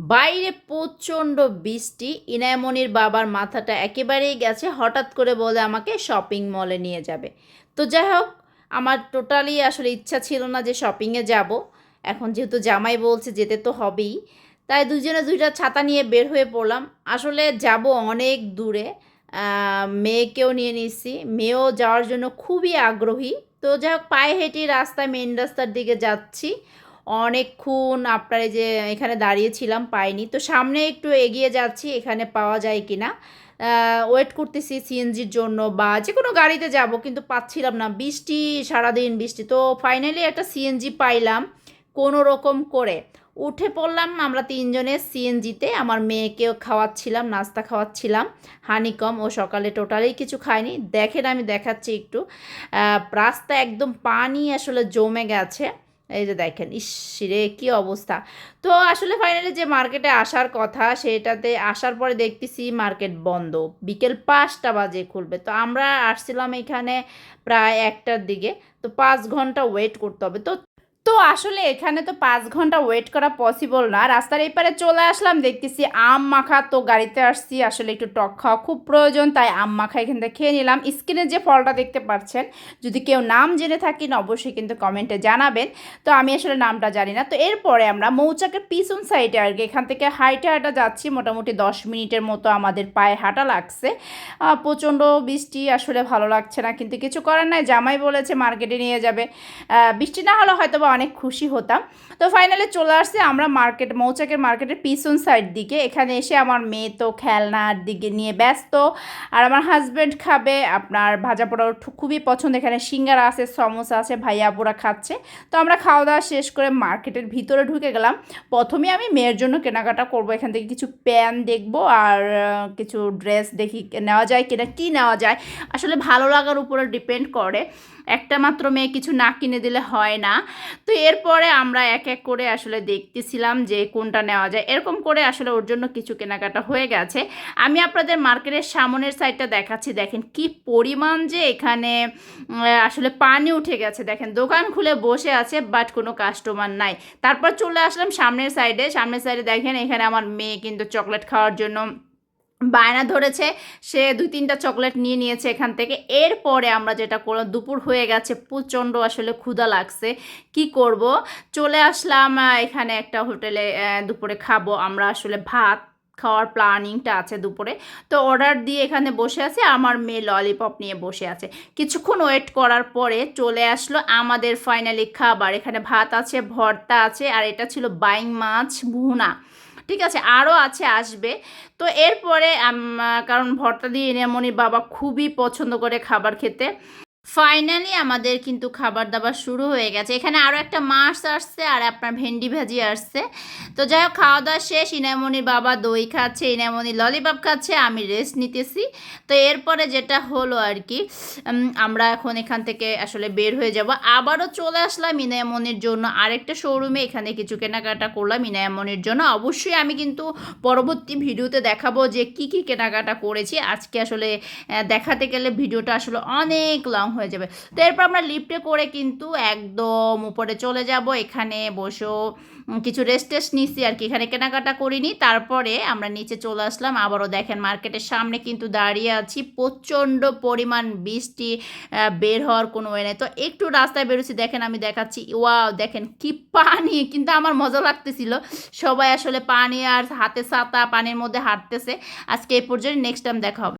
বাইরে প্রচণ্ড বৃষ্টি ইনায়মনির বাবার মাথাটা একেবারেই গেছে, হঠাৎ করে বলে আমাকে শপিং মলে নিয়ে যাবে। তো যাই হোক, আমার টোটালি আসলে ইচ্ছা ছিল না যে শপিংয়ে যাব। এখন যেহেতু জামাই বলছে যেতে তো হবেই, তাই দুজনে দুইটা ছাতা নিয়ে বের হয়ে পড়লাম। আসলে যাব অনেক দূরে মেয়েকেও নিয়ে নিচ্ছি মেয়েও যাওয়ার জন্য খুবই আগ্রহী। তো যাই হোক, পায়ে হেঁটে রাস্তায় মেন রাস্তার দিকে যাচ্ছি। অনেকক্ষণ আপনার যে এখানে দাঁড়িয়েছিলাম, পাইনি। তো সামনে একটু এগিয়ে যাচ্ছি, এখানে পাওয়া যায় কি না ওয়েট করতেছি সিএনজির জন্য বা যে কোনো গাড়িতে যাব, কিন্তু পাচ্ছিলাম না। বৃষ্টি, সারাদিন বৃষ্টি। তো ফাইনালি একটা সিএনজি পাইলাম কোনো রকম করে। উঠে পড়লাম আমরা তিনজনে সিএনজিতে আমার মেয়েকেও খাওয়াচ্ছিলাম, নাস্তা খাওয়াচ্ছিলাম। হানিকম, ও সকালে টোটালি কিছু খায়নি। দেখেন আমি দেখাচ্ছি একটু। রাস্তা একদম পানি আসলে জমে গেছে। এই যে দেখেন, ইস রে, কি অবস্থা। তো আসলে ফাইনালি যে মার্কেটে আসার কথা, সেটাতে আসার পরে দেখতেছি মার্কেট বন্ধ। বিকেল পাঁচটা বাজে খুলবে। তো আমরা আসছিলাম এখানে প্রায় একটার দিকে। তো পাঁচ ঘণ্টা ওয়েট করতে হবে। তো তো আসলে এখানে তো পাঁচ ঘণ্টা ওয়েট করা পসিবল না। রাস্তার এই পারে চলে আসলাম, দেখতেছি আম মাখা, তো গাড়িতে আসছি, আসলে একটু টক খাওয়া খুব প্রয়োজন, তাই আম মাখা এখান থেকে খেয়ে নিলাম। স্ক্রিনে যে ফলটা দেখতে পাচ্ছেন, যদি কেউ নাম জেনে থাকেন, অবশ্যই কিন্তু কমেন্টে জানাবেন। তো আমি আসলে নামটা জানি না। তো এরপরে আমরা মৌচাকের পিছন সাইডে আর কি, এখান থেকে হাইটে হাঁটা যাচ্ছি, মোটামুটি দশ মিনিটের মতো আমাদের পায়ে হাঁটা লাগছে। প্রচণ্ড বৃষ্টি আসলে ভালো লাগছে না, কিন্তু কিছু করার নাই। জামাই বলেছে মার্কেটে নিয়ে যাবে। বৃষ্টি না হলে হয়তো বা অনেক খুশি হতাম। তো ফাইনালি চলে আসছে আমরা মার্কেট মৌচাকের মার্কেটের পিছন সাইড দিকে। এখানে এসে আমার মেয়ে তো খেলনার দিকে নিয়ে ব্যস্ত। আর আমার হাজব্যান্ড খাবে, আপনার ভাজা পোড়াও খুবই পছন্দ। এখানে সিঙ্গারা আছে, সমোসা আছে, ভাইয়া বুড়া খাচ্ছে। তো আমরা খাওয়া দাওয়া শেষ করে মার্কেটের ভিতরে ঢুকে গেলাম। প্রথমে আমি মেয়ের জন্য কেনাকাটা করব। এখান থেকে কিছু প্যান দেখব আর কিছু ড্রেস দেখি, নেওয়া যায় কিনা, কী নেওয়া যায়। আসলে ভালো লাগার উপরে ডিপেন্ড করে। একটা মাত্র মেয়ে কিছু না কিনে দিলে হয় না। তো এরপরে আমরা এক এক করে আসলে দেখতেছিলাম যে কোনটা নেওয়া যায়। এরকম করে আসলে ওর জন্য কিছু কেনাকাটা হয়ে গেছে। আমি আপনাদের মার্কেটের সামনের সাইডটা দেখাচ্ছি। দেখেন কি পরিমাণ যে এখানে আসলে পানি উঠে গেছে। দেখেন দোকান খুলে বসে আছে, বাট কোনো কাস্টমার নাই। তারপর চলে আসলাম সামনের সাইডে। সামনের সাইডে দেখেন এখানে আমার মেয়ে কিন্তু চকলেট খাওয়ার জন্য বায়না ধরেছে, সে দুই তিনটা চকলেট নিয়ে নিয়েছে এখান থেকে। এরপরে আমরা যেটা করলাম, দুপুর হয়ে গেছে, প্রচণ্ড আসলে ক্ষুধা লাগছে। কি করব? চলে আসলাম এখানে একটা হোটেলে দুপুরে খাব। আমরা আসলে ভাত খাওয়ার প্ল্যানিংটা আছে দুপুরে। তো অর্ডার দিয়ে এখানে বসে আছে, আমার মেয়ে ললিপপ নিয়ে বসে আছে। কিছুক্ষণ ওয়েট করার পরে চলে আসলো আমাদের ফাইনালি খাবার। এখানে ভাত আছে, ভর্তা আছে, আর এটা ছিল বাইং মাছ ভুনা। ঠিক আছে, আরও আছে, আসবে। তো এরপরে কারণ ভর্তা দিয়ে ইনামনির বাবা খুবই পছন্দ করে খাবার খেতে। ফাইনালি আমাদের কিন্তু খাবার দাবার শুরু হয়ে গেছে। এখানে আরও একটা মাছ আসছে আর আপনার ভেন্ডি ভাজি আসছে। তো যাই হোক খাওয়া দাওয়া শেষ। ইনামনির বাবা দই খাচ্ছে ইনামনি ললিপপ খাচ্ছে, আমি রেস্ট নিতেছি। তো এরপরে যেটা হলো আর কি আমরা এখন এখান থেকে আসলে বের হয়ে যাব। আবারও চলে আসলাম ইনামনির জন্য আরেকটা শোরুমে এখানে কিছু কেনাকাটা করলাম ইনামনির জন্য। অবশ্যই আমি কিন্তু পরবর্তী ভিডিওতে দেখাবো যে কি কি কেনাকাটা করেছি। আজকে আসলে দেখাতে গেলে ভিডিওটা আসলে অনেক লং হয়ে যাবে। তো এরপর আমরা লিফটে করে কিন্তু একদম উপরে চলে যাব। এখানে বসেও কিছু রেস্ট টেস্ট নিচ্ছি আর কি। এখানে কেনাকাটা করিনি। তারপরে আমরা নিচে চলে আসলাম। আবারও দেখেন মার্কেটের সামনে কিন্তু দাঁড়িয়ে আছি। প্রচণ্ড পরিমাণ বৃষ্টি বের হওয়ার কোনো ওয়ে নেই। তো একটু রাস্তায় বেরোচ্ছি। দেখেন আমি দেখাচ্ছি। ওয়াও, দেখেন কি পানি! কিন্তু আমার মজা লাগতেছিল। সবাই আসলে পানি আর হাতে ছাতা, পানির মধ্যে হাঁটতেছে। আজকে এই পর্যন্ত নেক্সট টাইম দেখা হবে।